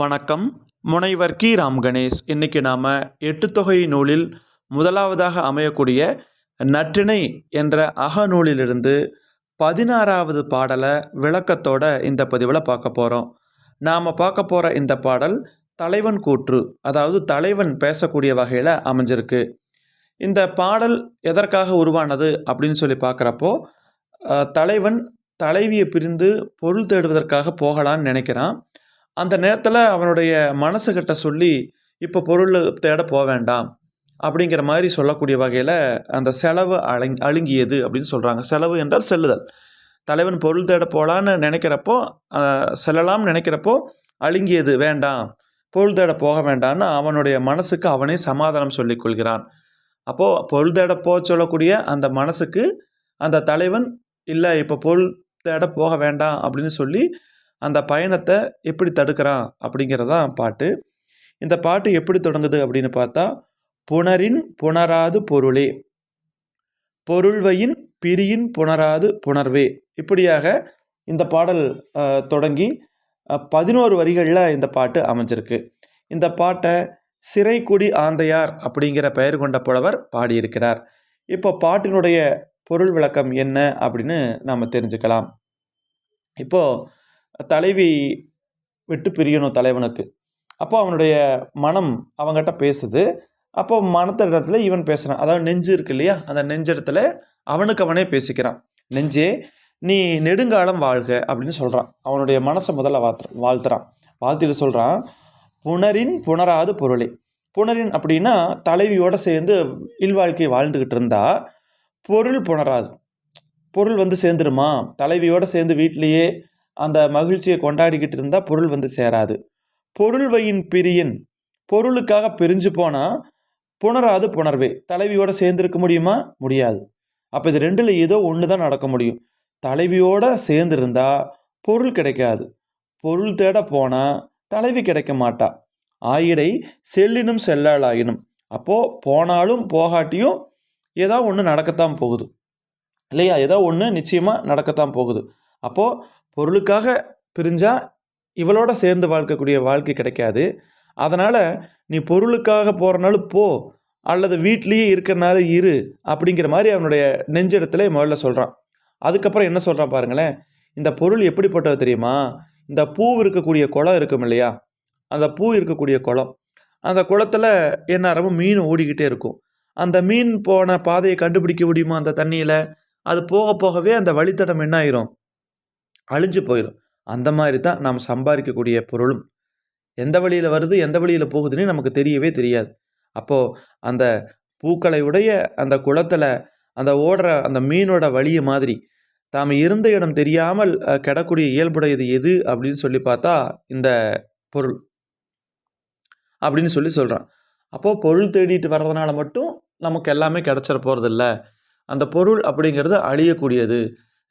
வணக்கம். முனைவர் கி. ராம் கணேஷ். இன்றைக்கி நாம் எட்டுத்தொகை நூலில் முதலாவதாக அமையக்கூடிய நற்றிணை என்ற அகநூலிலிருந்து பதினாறாவது பாடலை விளக்கத்தோட இந்த பதிவில் பார்க்க போகிறோம் நாம் பார்க்க போகிற இந்த பாடல் தலைவன் கூற்று அதாவது தலைவன் பேசக்கூடிய வகையில் அமைஞ்சிருக்கு. இந்த பாடல் எதற்காக உருவானது அப்படின்னு சொல்லி பார்க்குறப்போ தலைவன் தலைவியை பிரிந்து பொருள் தேடுவதற்காக போகலான்னு நினைக்கிறான். அந்த நேரத்தில் அவனுடைய மனசுக்கிட்ட சொல்லி இப்போ பொருள் தேட போக வேண்டாம். அப்படிங்கிற மாதிரி சொல்லக்கூடிய வகையில் அந்த செலவு அலங் அழுங்கியது அப்படின்னு சொல்கிறாங்க செலவு என்றால் செல்லுதல். தலைவன் பொருள் தேட போகலான்னு நினைக்கிறப்போ செல்லலாம்னு நினைக்கிறப்போ அழுங்கியது வேண்டாம். பொருள் தேட போக வேண்டாம்னு அவனுடைய மனசுக்கு அவனே சமாதானம் சொல்லிக் கொள்கிறான். அப்போது பொருள் தேட போக சொல்லக்கூடிய அந்த மனசுக்கு அந்த தலைவன் இல்லை இப்போ பொருள் தேட போக வேண்டாம். அப்படின்னு சொல்லி அந்த பயணத்தை எப்படி தடுக்கிறான் அப்படிங்கிறதான் பாட்டு. இந்த பாட்டு எப்படி தொடங்குது அப்படின்னு பார்த்தா புணரின் புணராது பொருளே பொருள்வையின் பிரியின் புணராது புணர்வே. இப்படியாக இந்த பாடல் தொடங்கி பதினோரு வரிகளில் இந்த பாட்டு அமைஞ்சிருக்கு. இந்த பாட்டை சிறைக்குடி ஆந்தையார் அப்படிங்கிற பெயர் கொண்ட புலவர் பாடியிருக்கிறார். இப்போ பாட்டினுடைய பொருள் விளக்கம் என்ன அப்படின்னு நாம் தெரிஞ்சுக்கலாம். இப்போது தலைவி விட்டு பிரியணும் தலைவனுக்கு. அப்போ அவனுடைய மனம் அவங்ககிட்ட பேசுது. அப்போ மனத்த இடத்துல இவன் பேசுகிறான் அதாவது நெஞ்சு இருக்கு இல்லையா? அந்த நெஞ்சஇடத்துல அவனுக்கு அவனே பேசிக்கிறான். நெஞ்சே நீ நெடுங்காலம் வாழ்க அப்படின்னு சொல்கிறான் அவனுடைய மனசை முதல்ல வாழ்த்து வாழ்த்துறான். வாழ்த்திட்டு சொல்கிறான் புணரின் புணராது பொருளே. புணரின் அப்படின்னா தலைவியோடு சேர்ந்து இல்வாழ்க்கையை வாழ்ந்துக்கிட்டு இருந்தா பொருள் புணராது. பொருள் வந்து சேர்ந்துருமா? தலைவியோடு சேர்ந்து வீட்டிலேயே அந்த மகிழ்ச்சியை கொண்டாடிக்கிட்டு இருந்தால் பொருள் வந்து சேராது. பொருள் வையின் பிரியன் பொருளுக்காக பிரிஞ்சு போனால் புணராது புணர்வே. தலைவியோட சேர்ந்துருக்க முடியுமா? முடியாது. அப்போ இது ரெண்டில் ஏதோ ஒன்று தான் நடக்க முடியும். தலைவியோட சேர்ந்துருந்தா பொருள் கிடைக்காது. பொருள் தேட போனால் தலைவி கிடைக்க மாட்டா. ஆயிடை செல்லினும் செல்லாளாயினும். அப்போது போனாலும் போகாட்டியும் ஏதோ ஒன்று நடக்கத்தான் போகுது. இல்லையா? ஏதோ ஒன்று நிச்சயமாக நடக்கத்தான் போகுது. அப்போது பொருளுக்காக பிரிஞ்சா இவளோட சேர்ந்து வாழ்க்கக்கூடிய வாழ்க்கை கிடைக்காது. அதனால் நீ பொருளுக்காக போகிறனாலும் போ அல்லது வீட்லேயே இருக்கிறனால இரு அப்படிங்கிற மாதிரி அவனுடைய நெஞ்சிடத்துல முதல்ல சொல்கிறான் அதுக்கப்புறம் என்ன சொல்கிறான் பாருங்களேன். இந்த பொருள் எப்படிப்பட்டது தெரியுமா? இந்த பூ இருக்கக்கூடிய குளம் இருக்கும் இல்லையா? அந்த பூ இருக்கக்கூடிய குளம். அந்த குளத்தில் எந்நேரமும் மீன் ஓடிக்கிட்டே இருக்கும். அந்த மீன் போன பாதையை கண்டுபிடிக்க முடியுமா அந்த தண்ணியில்? அது போக போகவே அந்த வழித்தடம் என்ன ஆயிரும்? அழிஞ்சு போயிடும் அந்த மாதிரி தான் நாம் சம்பாதிக்கக்கூடிய பொருளும். எந்த வழியில் வருது எந்த வழியில் போகுதுன்னு நமக்கு தெரியவே தெரியாது. அப்போது அந்த பூக்களை உடைய அந்த குளத்தில் அந்த ஓடுற அந்த மீனோட வழியை மாதிரி தாம் இருந்த இடம் தெரியாமல் கிடக்கூடிய இயல்புடையது எது அப்படின்னு சொல்லி பார்த்தா இந்த பொருள். அப்படின்னு சொல்லி சொல்கிறான் அப்போது பொருள் தேடிட்டு வர்றதுனால மட்டும் நமக்கு எல்லாமே கிடச்சிட போகிறதில்ல அந்த பொருள் அப்படிங்கிறது அழியக்கூடியது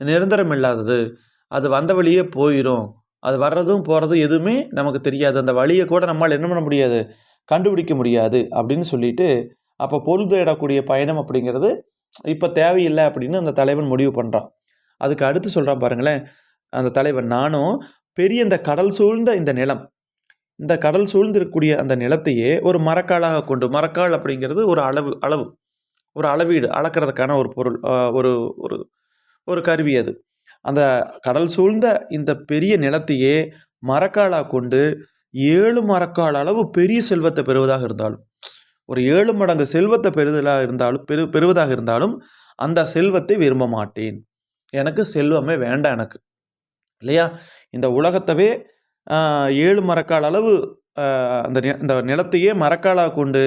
நிரந்தரம் இல்லாதது அது வந்த வழியே போயிடும் அது வர்றதும் போகிறதும் எதுவுமே நமக்கு தெரியாது. அந்த வழியை கூட நம்மால் என்ன பண்ண முடியாது? கண்டுபிடிக்க முடியாது அப்படின்னு சொல்லிட்டு அப்போ பொருள் பயணம் அப்படிங்கிறது இப்போ தேவையில்லை அப்படின்னு அந்த தலைவன் முடிவு பண்ணுறான் அதுக்கு அடுத்து சொல்கிறான் பாருங்களேன் அந்த தலைவன் நானும் பெரிய இந்த கடல் சூழ்ந்த இந்த நிலம் இந்த கடல் சூழ்ந்திருக்கக்கூடிய அந்த நிலத்தையே ஒரு மரக்காலாக கொண்டு மரக்கால் அப்படிங்கிறது ஒரு அளவு அளவு ஒரு அளவீடு அளக்கிறதுக்கான ஒரு பொருள் ஒரு ஒரு ஒரு கருவி அது. அந்த கடல் சூழ்ந்த இந்த பெரிய நிலத்தையே மரக்காலாக கொண்டு ஏழு மரக்கால் அளவு பெரிய செல்வத்தை பெறுவதாக இருந்தாலும் ஒரு ஏழு மடங்கு செல்வத்தை பெறுதலாக இருந்தாலும் பெரு பெறுவதாக இருந்தாலும் அந்த செல்வத்தை விரும்ப மாட்டேன். எனக்கு செல்வமே வேண்டாம் எனக்கு. இல்லையா? இந்த உலகத்தவே ஏழு மரக்கால் அளவு அந்த இந்த நிலத்தையே மரக்காலாக கொண்டு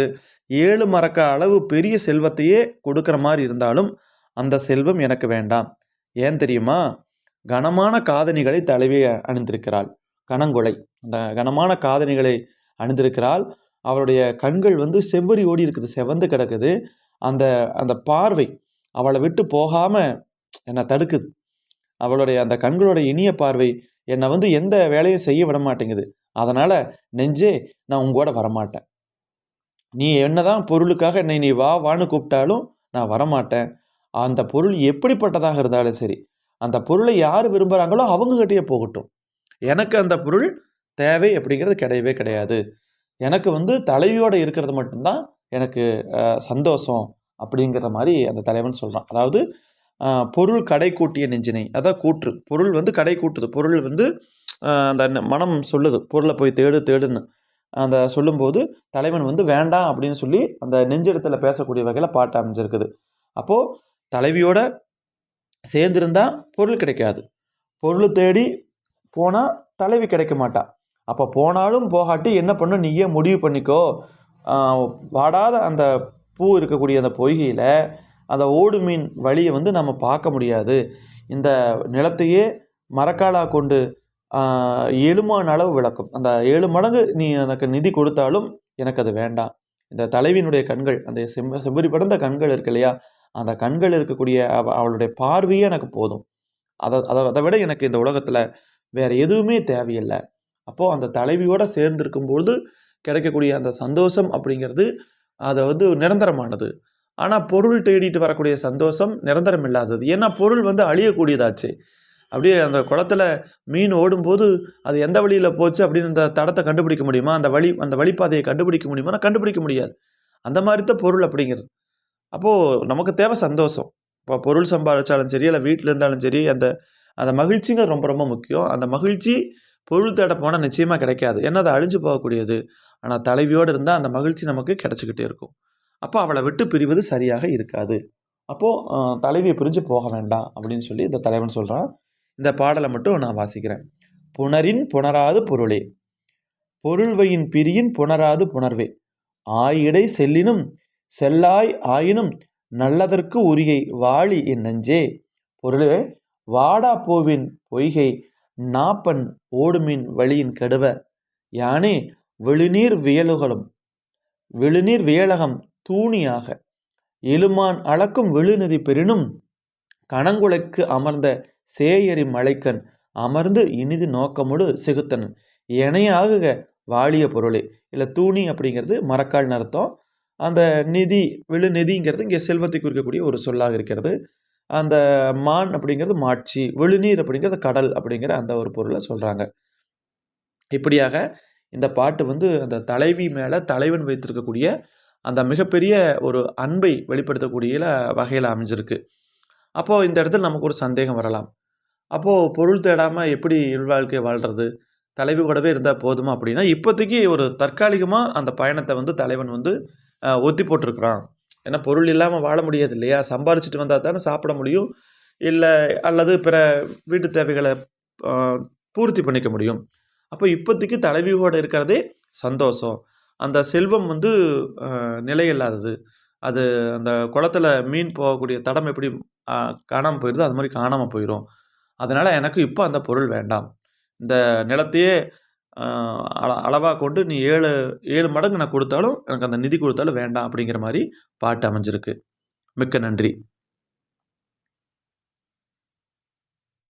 ஏழு மரக்கால் அளவு பெரிய செல்வத்தையே கொடுக்குற மாதிரி இருந்தாலும் அந்த செல்வம் எனக்கு வேண்டாம். ஏன் தெரியுமா? கனமான காதணிகளை தலைவி அணிந்திருக்கிறாள். கனங்கொலை அந்த கனமான காதணிகளை அணிந்திருக்கிறாள். அவளுடைய கண்கள் வந்து செவ்வரி ஓடி இருக்குது செவந்து கிடக்குது. அந்த அந்த பார்வை அவளை விட்டு போகாமல் என்னை தடுக்குது. அவளுடைய அந்த கண்களோட இனிய பார்வை என்னை வந்து எந்த வேலையும் செய்ய விட மாட்டேங்குது. அதனால் நெஞ்சே நான் உங்கூட வரமாட்டேன். நீ என்னதான் பொருளுக்காக என்னை நீ வா வான்னு கூப்பிட்டாலும் நான் வரமாட்டேன். அந்த பொருள் எப்படிப்பட்டதாக இருந்தாலும் சரி அந்த பொருளை யார் விரும்புகிறாங்களோ அவங்ககிட்டயே போகட்டும். எனக்கு அந்த பொருள் தேவை அப்படிங்கிறது கிடையவே கிடையாது. எனக்கு வந்து தலைவியோடு இருக்கிறது மட்டும்தான் எனக்கு சந்தோஷம் அப்படிங்கிற மாதிரி அந்த தலைவன் சொல்கிறான் அதாவது பொருள் கடை கூட்டிய நெஞ்சினை அதான் கூற்று. பொருள் வந்து கடை கூட்டுது. பொருள் வந்து அந்த மனம் சொல்லுது. பொருளை போய் தேடு தேடுன்னு. அந்த சொல்லும்போது தலைவன் வந்து வேண்டாம் அப்படின்னு சொல்லி அந்த நெஞ்சிடத்தில் பேசக்கூடிய வகையில் பாட்டு அமைஞ்சிருக்குது. அப்போது தலைவியோட சேர்ந்திருந்தா பொருள் கிடைக்காது. பொருள் தேடி போனால் தலைவி கிடைக்க மாட்டா. அப்போ போனாலும் போகாட்டி என்ன பண்ணும் நீயே முடிவு பண்ணிக்கோ. வாடாத அந்த பூ இருக்கக்கூடிய அந்த பொய்கையில் அந்த ஓடு மீன் வழியை வந்து நம்ம பார்க்க முடியாது. இந்த நிலத்தையே மரக்காலா கொண்டு எழுமான ஏழுமான அளவு விளக்கும். அந்த ஏழு மடங்கு நீ எனக்கு நிதி கொடுத்தாலும் எனக்கு அது வேண்டாம். இந்த தலைவியினுடைய கண்கள் அந்த செம்ம செவ்வறி படர்ந்த கண்கள் இருக்கு இல்லையா? அந்த கண்கள் இருக்கக்கூடிய அவ அவளுடைய பார்வையே எனக்கு போதும். அதை அதை அதை விட எனக்கு இந்த உலகத்தில் வேறு எதுவுமே தேவையில்லை. அப்போது அந்த தலைவியோடு சேர்ந்து கிடைக்கக்கூடிய அந்த சந்தோஷம் அப்படிங்கிறது அதை வந்து நிரந்தரமானது. ஆனால் பொருள் தேடிட்டு வரக்கூடிய சந்தோஷம் நிரந்தரம் இல்லாதது. ஏன்னா பொருள் வந்து அழியக்கூடியதாச்சு. அப்படியே அந்த குளத்துல மீன் ஓடும்போது அது எந்த வழியில் போச்சு அப்படின்னு அந்த தடத்தை கண்டுபிடிக்க முடியுமா? அந்த வழி அந்த வழிப்பாதையை கண்டுபிடிக்க முடியுமா? கண்டுபிடிக்க முடியாது. அந்த மாதிரி தான் பொருள் அப்படிங்கிறது. அப்போது நமக்கு தேவை சந்தோஷம். இப்போ பொருள் சம்பாதிச்சாலும் சரி இல்லை வீட்டில் இருந்தாலும் சரி அந்த அந்த மகிழ்ச்சிங்கிறது ரொம்ப ரொம்ப முக்கியம். அந்த மகிழ்ச்சி பொருள் தேட போனால் நிச்சயமாக கிடைக்காது. ஏன்னா அது அழிஞ்சு போகக்கூடியது. ஆனால் தலைவியோடு இருந்தால் அந்த மகிழ்ச்சி நமக்கு கிடச்சிக்கிட்டே இருக்கும். அப்போ அவளை விட்டு பிரிவது சரியாக இருக்காது. அப்போது தலைவியை பிரிஞ்சு போக வேண்டாம் அப்படின்னு சொல்லி இந்த தலைவன் சொல்கிறான் இந்த பாடலை மட்டும் நான் வாசிக்கிறேன். புணரின் புணராது பொருளே. பொருள்வையின் பிரியின் புணராது புணர்வே. ஆயிடை செல்லினும் செல்லாய் ஆயினும் நல்லதற்கு உரியை வாழி என் நஞ்சே. பொருளே வாடா போவின் பொய்கை நாப்பன் ஓடுமின் வழியின் கெடுவ. யானே விழுநீர் வியலுகளும் விழுநீர் வியலகம் தூணியாக. எழுமான் அளக்கும் விழுநெறி பெறினும் கணங்குலைக்கு அமர்ந்த சேயரி மலைக்கண் அமர்ந்து இனிது நோக்கமுடு சிகுத்தன் இணையாகுக வாழிய பொருளே. இல்லை தூணி அப்படிங்கிறது மரக்கால்னு அர்த்தம் அந்த நிதி விழுநிதிங்கிறது இங்கே செல்வத்தை குறிக்கக்கூடிய ஒரு சொல்லாக இருக்கிறது. அந்த மான் அப்படிங்கிறது மாட்சி விழுநீர் அப்படிங்கிறது கடல் அப்படிங்கிற அந்த ஒரு பொருளை சொல்கிறாங்க இப்படியாக இந்த பாட்டு வந்து அந்த தலைவி மேலே தலைவன் வைத்திருக்கக்கூடிய அந்த மிகப்பெரிய ஒரு அன்பை வெளிப்படுத்தக்கூடிய வகையில் அமைஞ்சிருக்கு. அப்போது இந்த இடத்துல நமக்கு ஒரு சந்தேகம் வரலாம். அப்போது பொருள் தேடாமல் எப்படி இல்வாழ்க்கை வாழ்கிறது தலைவி கூடவே இருந்தால் போதுமா அப்படின்னா இப்போதைக்கு ஒரு தற்காலிகமாக அந்த பயணத்தை வந்து தலைவன் வந்து ஒத்தி போட்டிருக்கிறான். ஏன்னா பொருள் இல்லாமல் வாழ முடியாது இல்லையா சம்பாரிச்சிட்டு வந்தால் தானே சாப்பிட முடியும். இல்லை அல்லது பிற வீட்டு தேவைகளை பூர்த்தி பண்ணிக்க முடியும். அப்போ இப்போதைக்கு தலைவியோடு இருக்கிறதே சந்தோஷம். அந்த செல்வம் வந்து நிலை நிலையில்லாதது. அது அந்த குளத்துல மீன் போகக்கூடிய தடம் எப்படி காணாமல் போயிடுதோ அது மாதிரி காணாமல் போயிடும் அதனால் எனக்கு இப்போ அந்த பொருள் வேண்டாம். இந்த நிலத்தையே அள அளவாக கொண்டு நீ ஏழு ஏழு மடங்கு நான் கொடுத்தாலும் எனக்கு அந்த நிதி கொடுத்தாலும் வேண்டாம் அப்படிங்கிற மாதிரி பாட்டு அமைஞ்சிருக்கு. மிக்க நன்றி.